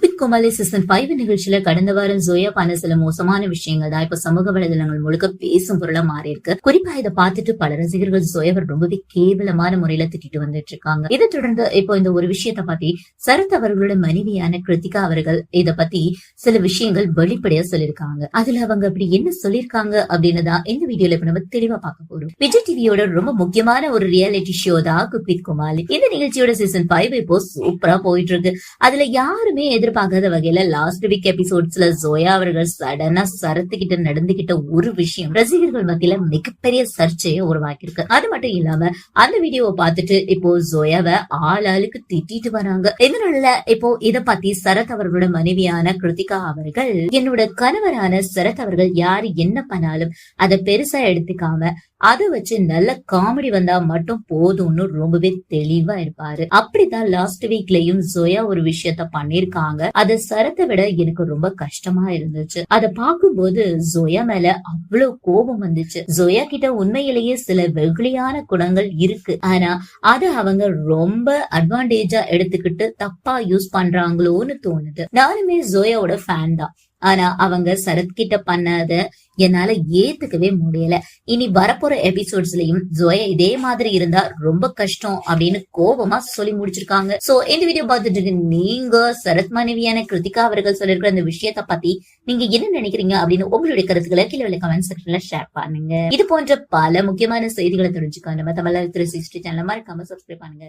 Cook with Comali season five நிகழ்ச்சியில கடந்த வாரம் ஜோயா பண்ண சில மோசமான விஷயங்கள் தான். இப்ப சமூக வலைதளங்கள் முழுக்க பேசும் பொருளா மாறி இருக்கு குறிப்பா இதை பார்த்துட்டு பல ரசிகர்கள் ஜோயாவை ரொம்பவே கேவலமான முறையில திட்டிட்டு வந்துட்டு இருக்காங்க. இதை தொடர்ந்து இப்போ இந்த ஒரு விஷயத்தை பத்தி சரத் அவர்களோட மனைவியான கிருத்திகா அவர்கள் இத பத்தி சில விஷயங்கள் வெளிப்படையா சொல்லிருக்காங்க அதுல அவங்க அப்படி என்ன சொல்லிருக்காங்க அப்படின்னு தான் இந்த வீடியோல இப்ப நம்ம தெளிவா பார்க்க போறோம். விஜய் டிவியோட ரொம்ப முக்கியமான ஒரு ரியாலிட்டி ஷோ தான் குக் வித் இந்த நிகழ்ச்சியோட சீசன் ஃபைவ் இப்போ சூப்பரா போயிட்டு இருக்கு. அதுல யாருமே எதிர்பார்க்காத வகையில லாஸ்ட் வீக் எபிசோட்ஸ்ல ஜோயா அவர்கள் சடனா சரத்துக்கிட்ட நடந்துகிட்ட ஒரு விஷயம் ரசிகர்கள் மத்தியில மிகப்பெரிய சர்ச்சையை உருவாக்கியிருக்கு. அது மட்டும் இல்லாம அந்த வீடியோவை பார்த்துட்டு இப்போ ஜோயாவை ஆள் ஆளுக்கு திட்டிட்டு வராங்க. இதனால இப்போ இத பத்தி சரத் அவர்களோட மனைவியான கிருத்திகா அவர்கள் என்னோட கணவரான சரத் அவர்கள் யாரு என்ன பண்ணாலும் அதை பெருசா எடுத்துக்காம அதை வச்சு நல்ல காமெடி வந்தா மட்டும் போதும்னு ரொம்பவே தெளிவா இருப்பாரு. அப்படிதான் லாஸ்ட் வீக்லயும் ஜோயா ஒரு விஷயத்த பண்ணிருக்காங்க அத சரத்தை விட எனக்கு ரொம்ப கஷ்டமா இருந்துச்சு. அதை பார்க்கும்போது ஜோயா மேல அவ்வளவு கோபம் வந்துச்சு. ஜோயா கிட்ட உண்மையிலேயே சில வெகுளியான குணங்கள் இருக்கு. ஆனா அது அவங்க ரொம்ப அட்வான்டேஜா எடுத்துக்கிட்டு தப்பா யூஸ் பண்றாங்களோன்னு தோணுது. நானுமே ஜோயாவோட ஃபேன் தான். ஆனா அவங்க சரத் கிட்ட பண்ணாத என்னால ஏத்துக்கவே முடியல. இனி வரப்போற எபிசோட்ஸ்லயும் ஜோயா இதே மாதிரி இருந்தா ரொம்ப கஷ்டம் அப்படின்னு கோபமா சொல்லி முடிச்சிருக்காங்க. சோ இந்த வீடியோ பார்த்துட்டு நீங்க சரத் மனைவியான கிருத்திகா அவர்கள் சொல்லிருக்கிற அந்த விஷயத்த பத்தி நீங்க என்ன நினைக்கிறீங்க அப்படின்னு உங்களுடைய கருத்துக்களை கீழே உள்ள கமெண்ட் செக்ஷன்ல ஷேர் பண்ணுங்க. இது போன்ற பல முக்கியமான செய்திகளை தெரிஞ்சுக்க நம்ம தமிழர் த்ரீ சிக்ஸ்டி சேனல் மறக்காம சப்ஸ்கிரைப் பண்ணுங்க.